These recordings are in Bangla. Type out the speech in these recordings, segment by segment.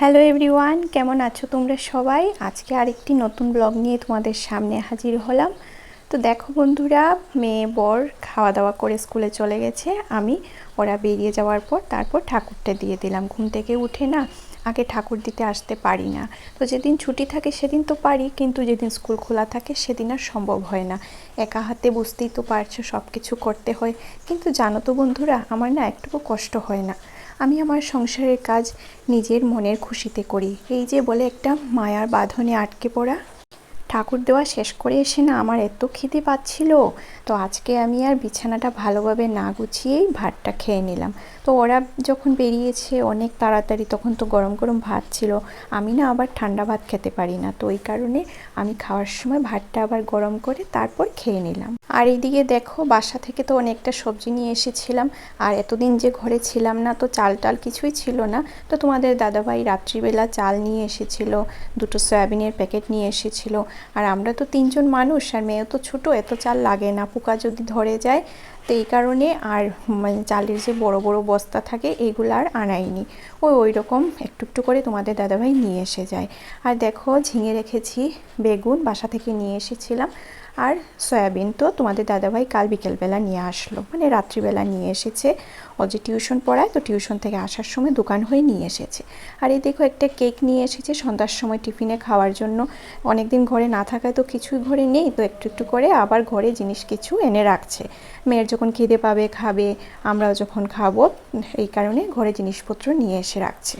হ্যালো এভরিওয়ান কেমন আছো তোমরা সবাই? আজকে আরেকটি নতুন ব্লগ নিয়ে তোমাদের সামনে হাজির হলাম। তো দেখো বন্ধুরা, মেয়ে বর খাওয়া দাওয়া করে স্কুলে চলে গেছে। আমি, ওরা বেরিয়ে যাওয়ার পর তারপর ঠাকুরটা দিয়ে দিলাম। ঘুম থেকে উঠে না, আগে ঠাকুর দিতে আসতে পারি না। তো যেদিন ছুটি থাকে সেদিন তো পারি, কিন্তু যেদিন স্কুল খোলা থাকে সেদিন আর সম্ভব হয় না। একা হাতে বুঝতেই তো পারছ সব কিছু করতে হয়। কিন্তু জানো তো বন্ধুরা, আমার না একটুকু কষ্ট হয় না। আমি আমার সংসারের কাজ নিজের মনের খুশিতে করি। এই যে বলে একটা মায়ার বাঁধনে আটকে পড়া। ঠাকুর দেওয়া শেষ করে এসে না আমার এত খিদে পাচ্ছিল, তো আজকে আমি আর বিছানাটা ভালোভাবে না গুছিয়েই ভাতটা খেয়ে নিলাম। তো ওরা যখন বেরিয়েছে অনেক তাড়াতাড়ি, তখন তো গরম গরম ভাত ছিল, আমি না আবার ঠান্ডা ভাত খেতে পারি না, তো ওই কারণে আমি খাওয়ার সময় ভাতটা আবার গরম করে তারপর খেয়ে নিলাম। আর এইদিকে দেখো, বাসা থেকে তো অনেকটা সবজি নিয়ে এসেছিলাম, আর এতদিন যে ঘরে ছিলাম না, তো চাল টাল কিছুই ছিল না। তো তোমাদের দাদাভাই রাত্রিবেলা চাল নিয়ে এসেছিল, দুটো সয়াবিনের প্যাকেট নিয়ে এসেছিল আর আমরা তো তিনজন মানুষ, আর মেয়েও তো ছোটো, এত চাল লাগে না। পোকা যদি ধরে যায়, তো এই কারণে আর মানে চালের যে বড় বড় বস্তা থাকে, এগুলো আর আনাইনি। ওই ওই রকম একটু একটু করে তোমাদের দাদাভাই নিয়ে এসে যায়। আর দেখো, ঝিঙে রেখেছি, বেগুন বাসা থেকে নিয়ে এসেছিলাম। আর সয়াবিন তো তোমাদের দাদাভাই কাল বিকেলবেলা নিয়ে আসলো। মানে রাত্রিবেলা নিয়ে এসেছে। ও যে টিউশন পড়ায়, তো টিউশন থেকে আসার সময় দোকান হয়ে নিয়ে এসেছে। আর এই দেখো একটা কেক নিয়ে এসেছে সন্ধ্যার সময় টিফিনে খাওয়ার জন্য। অনেক দিন ঘরে না থাকায় তো কিছুই ঘরে নেই, তো একটু একটু করে আবার ঘরে জিনিস কিছু এনে রাখছে। মেয়ের যখন খিদে পাবে, খাবে, আমরাও যখন খাব, এই কারণে ঘরে জিনিসপত্র নিয়ে এসে রাখছে।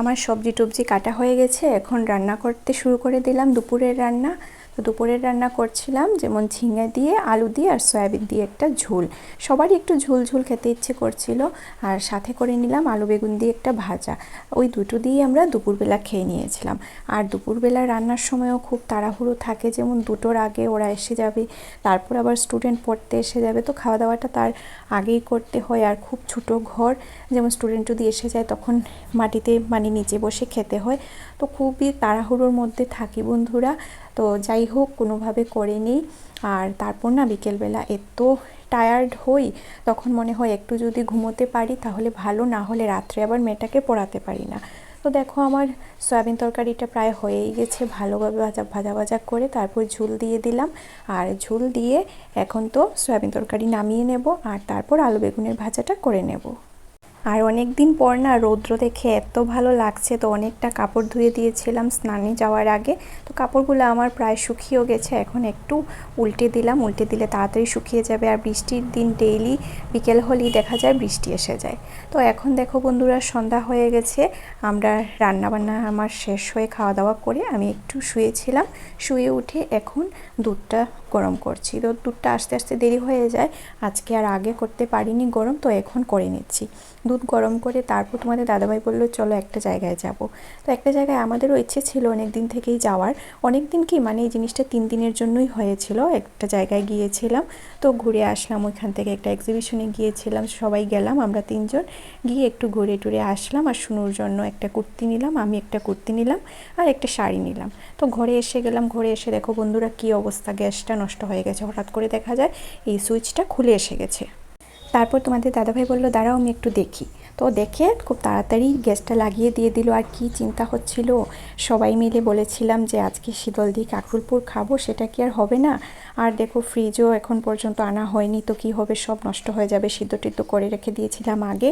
আমার সবজি টবজি কাটা হয়ে গেছে, এখন রান্না করতে শুরু করে দিলাম দুপুরের রান্না। তো দুপুরের রান্না করছিলাম যেমন ঝিঙে দিয়ে, আলু দিয়ে আর সয়াবিন দিয়ে একটা ঝোল। সবারই একটু ঝোল ঝোল খেতে ইচ্ছে করছিল আর সাথে করে নিলাম আলু বেগুন দিয়ে একটা ভাজা। ওই দুটো দিয়ে আমরা দুপুরবেলা খেয়ে নিয়েছিলাম। আর দুপুরবেলা রান্নার সময়ও খুব তাড়াহুড়ো থাকে, যেমন দুটোর আগে ওরা এসে যাবে, তারপর আবার স্টুডেন্ট পড়তে এসে যাবে, তো খাওয়া দাওয়াটা তার আগেই করতে হয়। আর খুব ছোটো ঘর, যেমন স্টুডেন্ট যদি এসে যায় তখন মাটিতে মানে নিচে বসে খেতে হয়। তো খুবই তাড়াহুড়োর মধ্যে থাকি বন্ধুরা। তো যাই হোক, কোনোভাবে করে নিই আর তারপর না বিকেলবেলা এত টায়ার্ড হই, তখন মনে হয় একটু যদি ঘুমোতে পারি তাহলে ভালো, না হলে রাত্রে আবার মেয়েটাকে পড়াতে পারি না। তো দেখো আমার সয়াবিন তরকারিটা প্রায় হয়েই গেছে ভালোভাবে ভাজা ভাজা ভাজা করে তারপর ঝুল দিয়ে দিলাম। আর ঝুল দিয়ে এখন তো সয়াবিন তরকারি নামিয়ে নেব, আর তারপর আলু বেগুনের ভাজাটা করে নেব। আর অনেক দিন পর না রৌদ্র দেখে এত ভালো লাগছে, তো অনেকটা কাপড় ধুয়ে দিয়েছিলাম স্নানে যাওয়ার আগে। তো কাপড়গুলো আমার প্রায় শুকিয়েও গেছে, এখন একটু উল্টে দিলাম, উল্টে দিলে তাড়াতাড়ি শুকিয়ে যাবে। আর বৃষ্টির দিন ডেইলি বিকেল হলেই দেখা যায় বৃষ্টি এসে যায়। তো এখন দেখো বন্ধুরা, সন্ধ্যা হয়ে গেছে। আমরা রান্নাবান্না আমার শেষ হয়ে খাওয়া দাওয়া করে আমি একটু শুয়েছিলাম। শুয়ে উঠে এখন দুধটা গরম করছি। তো দুধটা আস্তে আস্তে দেরি হয়ে যায়। আজকে আর আগে করতে পারিনি গরম, তো এখন করে নিচ্ছি। দুধ গরম করে তারপর তোমাদের দাদাভাই বলল, চলো একটা জায়গায় যাব। তো একটা জায়গায় আমাদেরও ইচ্ছে ছিল অনেক দিন থেকেই যাওয়ার। অনেক দিন কি মানে এই জিনিসটা তিন দিনের জন্যই হয়েছিল, একটা জায়গায় গিয়েছিলাম। তো ঘুরে আসলাম, ওইখান থেকে একটা এক্সিবিশনে গিয়েছিলাম, সবাই গেলাম, আমরা তিনজন। গিয়ে একটু ঘুরে টুরে আসলাম আর শুনুর জন্য একটা কুর্তি নিলাম, আমি একটা কুর্তি নিলাম আর একটা শাড়ি নিলাম। তো ঘরে এসে গেলাম, ঘরে এসে দেখো বন্ধুরা কী অবস্থা, গ্যাসটা নষ্ট হয়ে গেছে। হঠাৎ করে দেখা যায় এই সুইচটা খুলে এসে গেছে। তারপর তোমাদের দাদাভাই বলল, দাঁড়াও, আমি একটু দেখি। তো দেখে খুব তাড়াতাড়ি গ্যাসটা লাগিয়ে দিয়ে দিল। আর কি চিন্তা হচ্ছিল? সবাই মিলে বলেছিলাম যে, আজকে শীতল দিয়ে কাকুরপুর খাব, সেটা কি আর হবে না? আর দেখো ফ্রিজও এখন পর্যন্ত আনা হয়নি, তো কি হবে? সব নষ্ট হয়ে যাবে। সিদ্ধ টিদ্ধ করে রেখে দিয়েছিলাম আগে।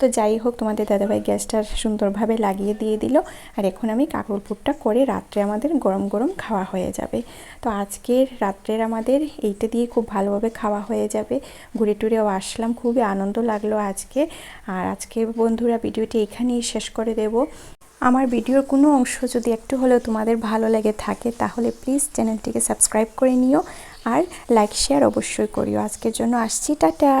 তো যাই হোক, তোমাদের দাদাভাই গ্যাসটা সুন্দরভাবে লাগিয়ে দিয়ে দিল। আর এখন আমি কাকুরপুরটা করে রাত্রে আমাদের গরম গরম খাওয়া হয়ে যাবে। তো আজকের রাত্রের আমাদের এইটা দিয়ে খুব ভালোভাবে খাওয়া হয়ে যাবে। ঘুরে টুরেও আসলাম, খুবই আনন্দ লাগল আজকে। আর আজকে বন্ধুরা, ভিডিওটি এখানেই শেষ করে দেব। আমার ভিডিওর কোনো অংশ যদি একটু হলেও তোমাদের ভালো লেগে থাকে, তাহলে প্লিজ চ্যানেলটিকে সাবস্ক্রাইব করে নিও। আর লাইক, শেয়ার অবশ্যই করিও। আজকের জন্য আসছি, টাটা!